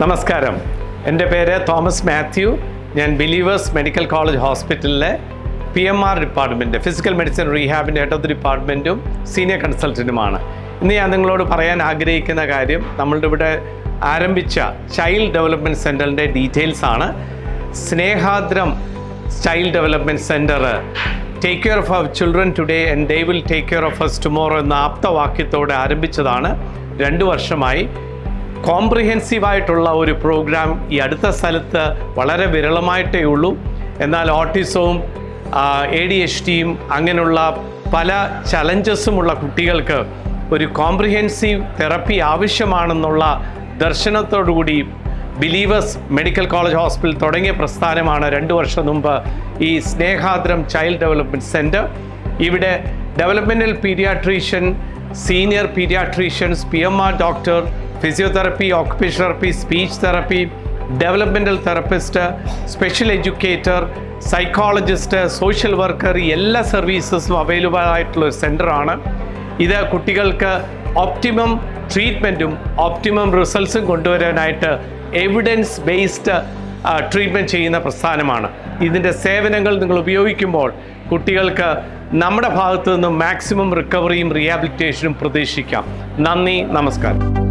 നമസ്കാരം. എന്റെ പേര് തോമസ് മാത്യു. ഞാൻ ബിലീവേഴ്സ് മെഡിക്കൽ കോളേജ് ഹോസ്പിറ്റലിലെ P M R department physical medicine റീഹാബിന്റെ head of the ഡിപ്പാർട്ട്മെന്റും സീനിയർ കൺസൾട്ടന്റുമാണ്. ഇന്ന് ഞാൻ നിങ്ങളോട് പറയാൻ ആഗ്രഹിക്കുന്ന കാര്യം നമ്മളുടെ ഇവിടെ ആരംഭിച്ച ചൈൽഡ് ഡെവലപ്മെന്റ് സെന്ററിന്റെ ഡീറ്റെയിൽസ് ആണ്. Snehadram child development centre take care of our children today and they will take care of us tomorrow എന്ന ആപ്തവാക്യത്തോടെ ആരംഭിച്ചതാണ്. രണ്ട് വർഷമായി കോംപ്രിഹെൻസീവ് ആയിട്ടുള്ള ഒരു പ്രോഗ്രാം ഈ അടുത്ത സ്ഥലത്ത് വളരെ വിരളമായിട്ടേ ഉള്ളൂ. എന്നാൽ ഓട്ടിസവും എ ഡി എച്ച് ടിയും അങ്ങനെയുള്ള പല ചലഞ്ചസുമുള്ള കുട്ടികൾക്ക് ഒരു കോംപ്രിഹെൻസീവ് തെറപ്പി ആവശ്യമാണെന്നുള്ള ദർശനത്തോടുകൂടി ബിലീവേഴ്സ് മെഡിക്കൽ കോളേജ് ഹോസ്പിറ്റൽ തുടങ്ങിയ പ്രസ്ഥാനമാണ് രണ്ട് വർഷം മുമ്പ് ഈ സ്നേഹാദ്രം ചൈൽഡ് ഡെവലപ്മെന്റ് സെന്റർ ഇവിടെ developmental paediatrician senior paediatricians P M R doctor physiotherapy occupation therapy speech therapy developmental therapist special educator psychologist social worker എല്ലാ സർവീസസും അവൈലബിൾ ആയിട്ടുള്ള ഒരു സെന്ററാണ് ഇത് കുട്ടികൾക്ക് ഒപ്റ്റിമം ട്രീറ്റ്മെന്റും ഒപ്റ്റിമം റിസൾട്ട്സും കൊണ്ടുവരാനായിട്ട് എവിഡൻസ് ബേസ്ഡ് ട്രീറ്റ്മെന്റ് ചെയ്യുന്ന പ്രസ്ഥാനമാണ്. ഇതിന്റെ സേവനങ്ങൾ നിങ്ങൾ ഉപയോഗിക്കുമ്പോൾ കുട്ടികൾക്ക് നമ്മുടെ ഭാഗത്തു നിന്നും മാക്സിമം റിക്കവറിയും റീഹാബിലിറ്റേഷനും പ്രതീക്ഷിക്കാം. നന്ദി നമസ്കാരം.